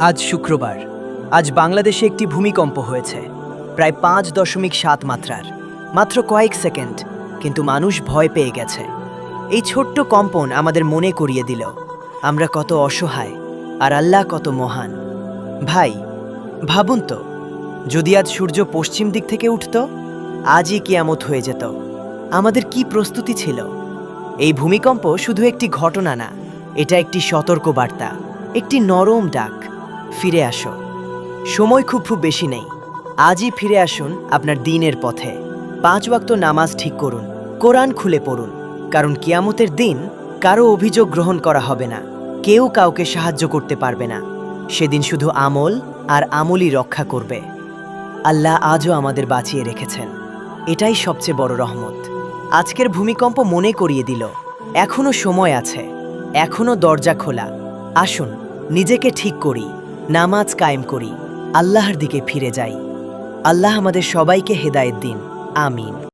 আজ শুক্রবার। আজ বাংলাদেশে একটি ভূমিকম্প হয়েছে। প্রায় পাঁচ দশমিক সাত মাত্রার। মাত্র কয়েক সেকেন্ড, কিন্তু মানুষ ভয় পেয়ে গেছে। এই ছোট্ট কম্পন আমাদের মনে করিয়ে দিল। আমরা কত অসহায়, আর আল্লাহ কত মহান। ভাই, ভাবুন তো, যদি আজ সূর্য পশ্চিম দিক থেকে উঠত, আজই কিয়ামত হয়ে যেত। আমাদের কি প্রস্তুতি ছিল? এই ভূমিকম্প শুধু একটি ঘটনা না, এটা একটি সতর্ক বার্তা একটি নরম ডাক। ফিরে আসো। সময় খুব খুব বেশি নেই। আজই ফিরে আসুন আপনার দিনের পথে। পাঁচ ওয়াক্ত নামাজ ঠিক করুন, কোরআন খুলে পড়ুন, কারণ কিয়ামতের দিন কারও অভিযোগ গ্রহণ করা হবে না। কেউ কাউকে সাহায্য করতে পারবে না। সেদিন শুধু আমল আর আমলই রক্ষা করবে। আল্লাহ আজও আমাদের বাঁচিয়ে রেখেছেন। এটাই সবচেয়ে বড় রহমত। আজকের ভূমিকম্প মনে করিয়ে দিল। এখনও সময় আছে। এখনও দরজা খোলা। আসুন, নিজেকে ঠিক করি। নামাজ কায়েম করি আল্লাহর দিকে ফিরে যাই। আল্লাহ আমাদের সবাইকে হেদায়েত দিন। আমিন।